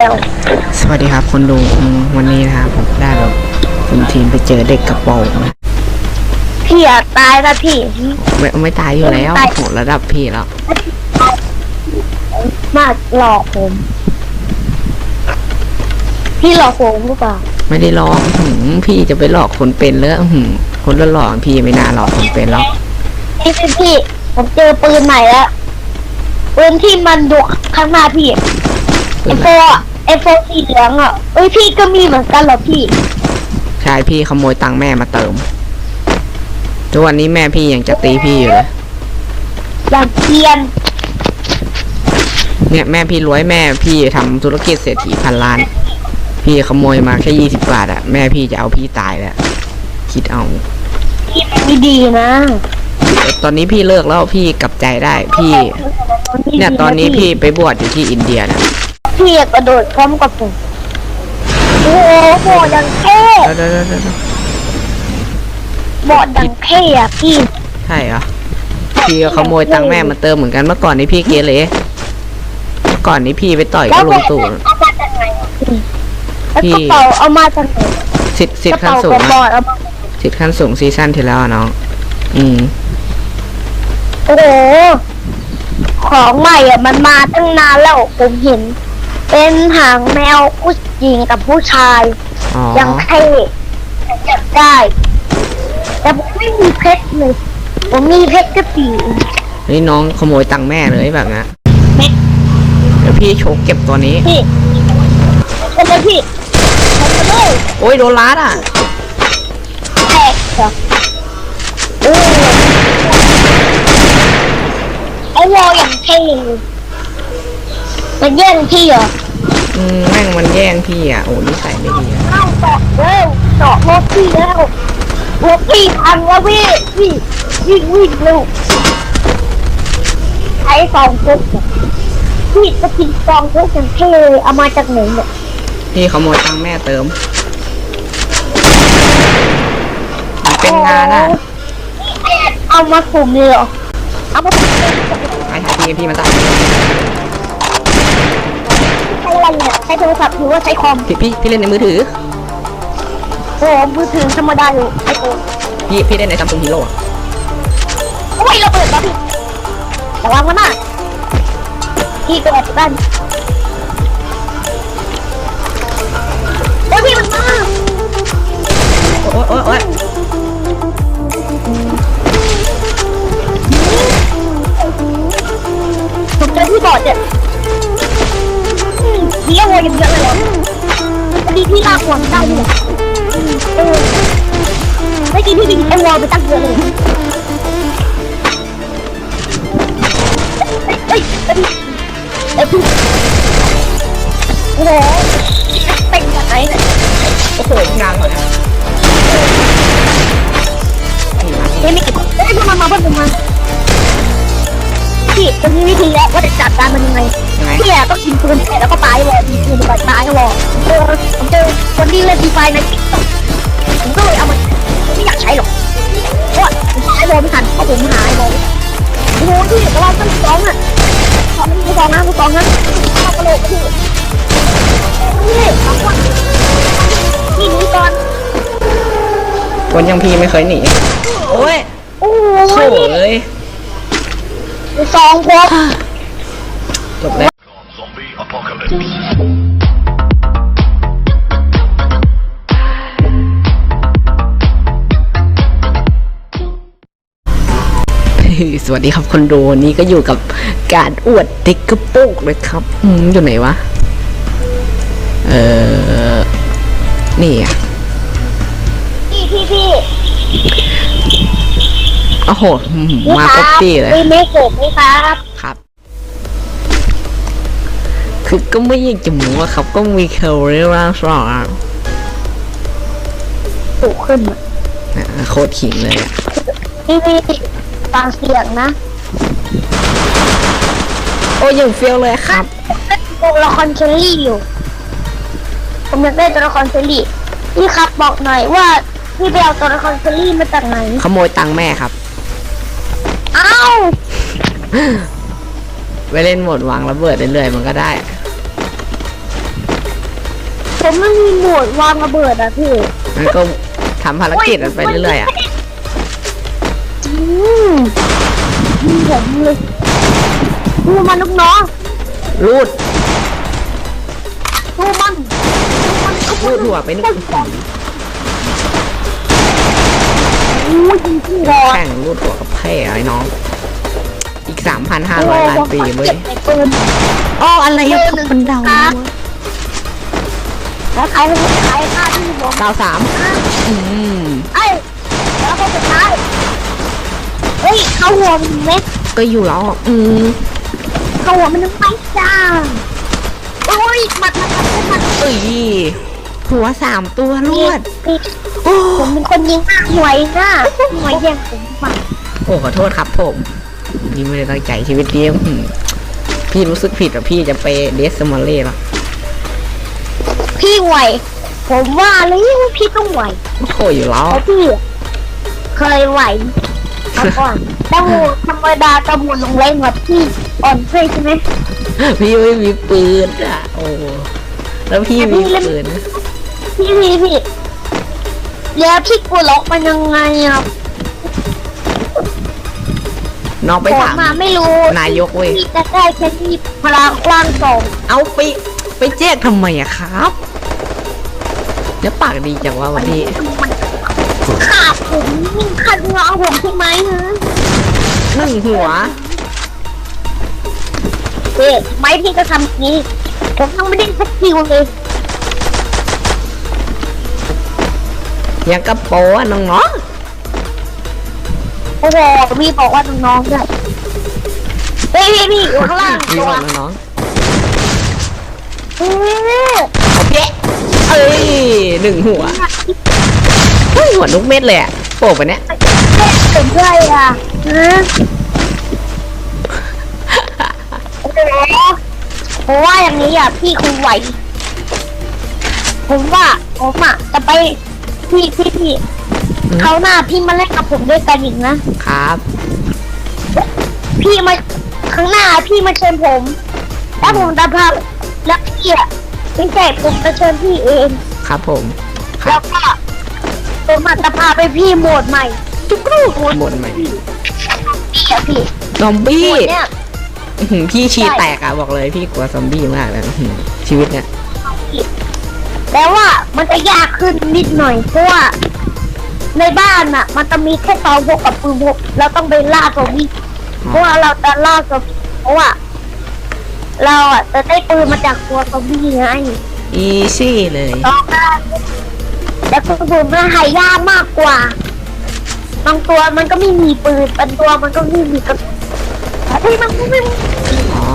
แล้วสวัสดีครับคนดูอืมวันนี้นะครับผมได้แบบคุณทีมไปเจอเด็กกระโปรงนะพี่อยากตายนะพี่ ไม่ไม่ตายอยู่แล้วไม่ตาย โหระดับพี่แล้วมาหลอกผม พี่หลอกผมหรือเปล่าไม่ได้หลอกอื้อหือพี่จะไปหลอกคนเป็นแล้วอื้อหือคนละหลอกพี่ไม่น่าหลอกคนเป็นหรอกพี่พี่พี่ผมเจอปืนใหม่แล้วปืนที่มันดุข้างหน้าพี่ไอโฟอะไอโฟสีเหลืองอะเอ้ยพี่ก็มีเหมือนกันเหรอพี่ ใช่พี่ขโมยตังค์แม่มาเติม ทุกวันนี้แม่พี่ยังจะตีพี่อยู่เลยอย่างเทียนเนี่ยแม่พี่รวยแม่พี่ทำธุรกิจเศรษฐีพันล้าน พี่ขโมยมาแค่ยี่สิบบาทอะแม่พี่จะเอาพี่ตายแล้วคิดเอา พี่ไม่ดีนะตอนนี้พี่เลิกแล้วพี่กลับใจได้พี่ เนี่ยตอนนี้พี่ไปบวชอยู่ที่อินเดียนะ พี่อยากกระโดดพร้อมกับผมโอ้โหบอดดังเท่เดี๋ยวเดี๋ยวเดี๋ยวเดี๋ยวบอดดังเท่อะพี่ ใช่เหรอพี่ก็ขโมยตังค์แม่มาเติมเหมือนกันเมื่อก่อนนี้พี่เกเรเมื่อก่อนนี้พี่ไปต่อยกับลุงตู่เอามาจากไหนอะพี่แล้วพี่กระเป๋าเอามาจากไหนสิทธิ์สิทกธิ์ระขั้นเป๋าสูกงระบออะดเอามาสิทธิ์ขั้นสูงซีซั่นที่แล้วอะน้องอืม โอ้โหของใหม่อะมันมาตั้งนานแล้วผมเห็น เป็นหางแมวผู้หญิงกับผู้ชาย อ๋อยังเท่อยากได้ แต่ผมไม่มีเพชรเลย ผมมีเพชรแค่ปีนี่น้องขโมยตังค์แม่เลยแบบนี้นเพชรเดี๋ยวพี่โชกเก็บตัวนี้ พี่เป็นไงพี่ทำไปเลยโอ้ยโดนลัดอะ แตกเหรอโอ้ไอวอลอย่างเท่เลย มันแย่งพี่เหรออืมแม่งมันแย่งพี่อะโอ้นิสัยไม่ดีอะเข้าเจาะเร็วเจาะรถพี่แล้วรถพี่พังแล้วพี่พี่วิ่งวิ่งเร็วใช้สองฟุกเนี่ยพี่จะกินสองฟุกอย่างเท่เลยเอามาจากไหนเนี่ยพี่ขโมยตังค์แม่เติมมันเป็นงานอะเอามาสุ่มเลยเหรอเอามาสุ่มเลย ไอ้หาพี่พี่มันตายใช้ อะไรเนี่ยใช้โทรศัพท์หรือว่าใช้คอมพี่พี่พี่เล่นในมือถือ โอ้มือถือธรรมดาอยู่ไอโฟนพี่พี่เล่นในซัมซุงฮีโร่อะโอ้ยระเบิดแล้วพี่ระวังมันนะพี่ก็แอบด้าน เยอย่างเยอะเลยดีพี่ลากหัวมันได้ด้วยเออไม่อกี้พี่ยิงไอวอลไปตั้งเยอะเลยเฮ้ยเฮ้ยเฮ้ยเอ้ยพี่โอ้โหเป็นแบบไหนเนี่ยโอ้โหงานก่อนนะนี่มาเฮ้ยไม่เก็บเฮ้ยเพื่อนมามาเพื่อนผมมา พี่จะมีวิธีแล้วว่าจะจัดการมันยังไงยังไง พี่อะต้องยิงปืนเสร็จแล้วก็ตายวอยิงปืนไปตายวอเออผมเจอคนที่เล่นดีไฟในติ๊กต็อกผมก็เลยเอามันไม่อยากใช้หรอกเพราะว่าผมหาไอวอไม่ทันเพราะผมหาไอวอโอ้โหพี่แต่ว่าต้องสองอะสองไม่สองนะไม่สองนะเข้ากระโหลกพี่นี่สองคนพี่หนีก่อนคนอยังพี่ไม่เคยหนีโอ้ยโอ้โถ่ยเอ้ย สองคนจบแล้ว Zombie apocalypse. สวัสดีครับคนดูวันนี้ก็อยู่กับการอวดเด็กกระโปรงเลยครับ อืมอยู่ไหนวะ เออนี่อะพี่พี่พี่ โอ้โหอืมมาครบที่เลยพี่ไม่เกิดไหมครับ ครับ คือก็ไม่อยากจะหมูอะครับ ก็มีเคลเรียร่างสองอะสูงขึ้นอะอะโคตรขิงเลยอะพี่พี่ฟังเสียงนะโอ้ยยังเฟี้ยวเลยครับตัวละครเชอรี่อยู่ ผมอยากได้ตัวละครเชอรี่พี่ครับบอกหน่อยว่าพี่ไปเอาตัวละครเชอรี่มาจากไหนขโมยตังค์แม่ครับเอ้า ไปเล่นโหมดวางระเบิดเรื่อยๆมันก็ได้ ผมไม่มีโหมดวางระเบิดอะพี่มันก็ทำภารกิจมันไปเรื่อยๆอะ อืมยิงผมเลยดูมันลูกน้องรูด ดูมันดูมันรูดหัวไปนึกอู้ยิงที่รอแข่งรูดหัวกับแพ้ไอ้น้อง อีกสามพันห้าร้อยล้านปีเว้ยเก็บในปืนอ๋ออะไรอะมันเดาแล้วใครเป็นใครฆ่าที่บอกดาวสามอืมไอ้ยแล้วก็สุดท้ายเฮ้ยเข้าหัวมันไหมก็อยู่แล้วอะอืมเข้าหัวมันนึกไม่จ้าโอ้ยหมัดหมัดหมัดหมัดเอ้ยหัวสามตัวรวดนี่โอ้ผมเป็นคนยิงหน้าหวยหน้าหวยแย่งผมไปโอ้ขอโทษครับผม นี่ไม่ได้ตั้งใจชีวิตนี้อืมพี่รู้สึกผิดอะพี่จะไปเดสมอลเล่ละพี่ไหว ผมว่าเลยว่าพี่ต้องไหวโอ้ยอยู่แล้วเพราะพี่ เคยไหวมาก่อนแต่หมูธรรมดาตะหมูลงเล่นแบบพี่อ่อนเพื่อใช่ไหมพี่ไม่มีปืนอะโอ้แล้วพี่มีปืนนะพี่พี่พี่แล้วพี่กูล็อกมันยังไงอะ น้องไปผมถามมาไม่รู้นายกเว้ยพี่จะได้แค่ที่พลังกว้างสองเอาไปไปแจ้งทำไมอะครับเดี๋ยวปากดีจังว่าวันนี้มันขาดผมขัดเงาผมใช่ไหมฮะหนึ่งหัวเด็กไม่พี่ก็ทำอย่างนี้ผมยังไม่ได้สกิลเลยยังกระโปงอะน้องโอ้โหมีบอกว่าน้องๆด้วยเฮ้ยพี่พี่อยู่ข้างล่างๆมีตัวบอกน้องเฮ้ยๆเย้เอ้ยหนึ่งหัวเฮ้ยหัวนุกเม็ดเลยอะโป่งไปะเนี้ยเป็นไรอะฮะโอ้โหผมว่าอย่างนี้อะพี่คงไหวผมว่าผมอะจะไปพี่พี่พี่ เขาวหน้าพี่มาเล่นกับผมด้วยกันอีกนะ ครับ พี่มาข้างหน้าพี่มาเชิญผม แล้วผมจะพาแล้วพี่อะไม่ใช่ผมจะเชิญพี่เอง ครับผมคแล้รัวบก็ผมอาจจะพาไปพี่โหมดใหม่จุกรูโหมดหมดไหมพี่อะพี่ซอมโหบี้มดเนี่ย อื้อหือพี่ชีแตกอะบอกเลยพี่กลัวซอมบี้มากเลยอื้อหือชีวิตเนี่ยแต่ว่ามันจะยากขึ้นนิดหน่อยเพราะว่า ในบ้านอะ มันจะมีแค่ตอนพกกับปืนพกเราต้องไปล่าซอมบี้เพราะว่าเราจะล่าซอมบี้เพราะว่าเราอะจะได้ปืนมาจากตัวซอมบี้ไงอีซี่เลยต้องได้แล้วก็ปืนมันหายากมากกว่าบางตัวมันก็ไม่มีปืนบางตัวมันก็ไม่มีกระสุนแต่ที่มันก็ไม่มีอ๋อ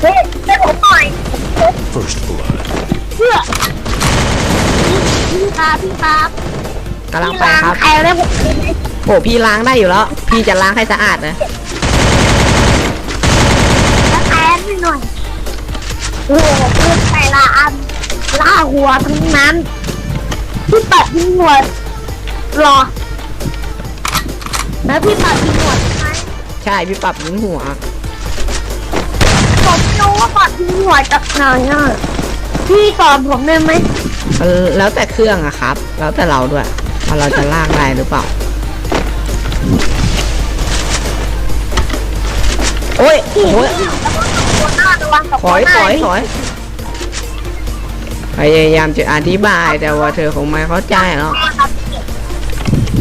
เฮ้ยให้ผมหน่อย First blood. เพื่อพี่ครับพี่ครับ กำลังพี่ไปล้างครับ ใครได้ผมได้ไหมโอ้พี่ล้างได้อยู่แล้ว พี่จะล้างให้สะอาดนะแล้วแทนให้หน่อยโอ้โหปืนแต่ละอันล่าหัวทั้งนั้นพี่ปัดทิ้งหัวรอ แล้วพี่ปัดทิ้งหัวใช่ไหมใช่พี่ปรับยิงหัว ผมไม่รู้ว่าปัดทิ้งหัวจากไหนอะพี่สอนผมได้ไหม เออแล้วแต่เครื่องอะครับ แล้วแต่เราด้วย ว่าเราจะลากได้หรือเปล่า โอ้ยพี่โอ้ยหัวหน้าระวังกับถอยหัวหน้าถอยถอยพยายามจะอธิบายแต่ว่าเธอคงไม่เข้าใจหรอก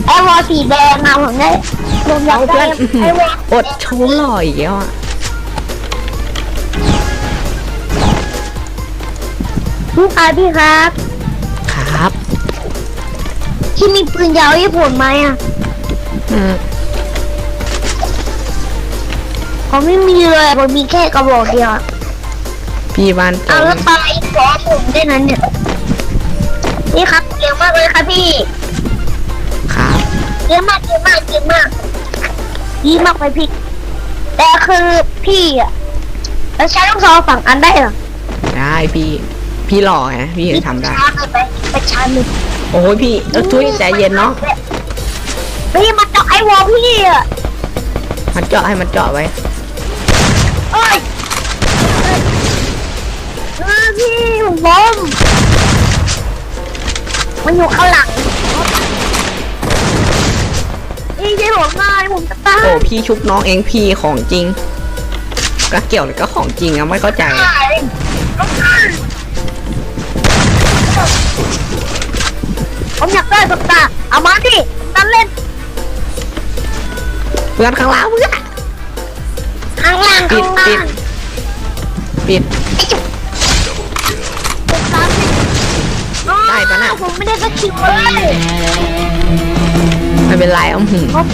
ไอวอลสีแดงอะผมได้ผมอยากเอาได้เพื่อนอื้อหืไออวอลอดโชว์หล่ออีกแล้วอะพี่ครับพี่ครับครับ ที่มีปืนยาวญี่ปุ่นไหมอะอืมผมไม่มีเลยผมมีแค่กระบอกเดียวพี่บ้านผเอามแล้วไปขอผมได้นั้นเนี่ยนี่ครับเก่งมากเลยครับพี่ครับเก่งมากเก่งมากเก่งมากดีมากไปพี่แต่คือพี่อะแล้วใช้ลูกซองฝั่งอันได้เหรอได้พี่ พี่หล่อไงพี่ทำได้ชาร์จเลยไปไปชาร์จเลย โอ้ยพี่เออทุยใจเย็นเนาะพี่มาเจาะไอวอลพี่อะมันเจาะให้มันเจาะไว้เอ้ยเออพี่ผมมันอยู่ข้างหลังนี่ใช่ผมง่ายผมจะตายโอ้พี่ชุบน้องเองพี่ของจริงก็เกี่ยวเลยก็ของจริงอะไม่เข้าใจอะ ผมอยากได้ตุ๊กตาเอามาดินั่นเล่นเพื่อนข้างล่างเพื่อนข้างล่างปิข้าดงล่าปิดงปิดตุ๊กตาสิได้ปะน่ะ ผมไม่ได้สักคิวเลยไม่เป็นไรอือหือผม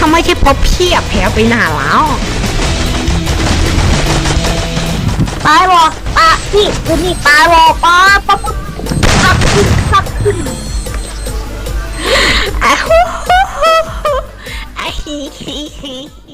ทำไมแค่พอพี่อะแพ้ไปหนาแล้วตายบอปลาพี่คือนี่ตายบอปลาปลาปุ๊บขับ ขึ้นขับขึ้นอ้าว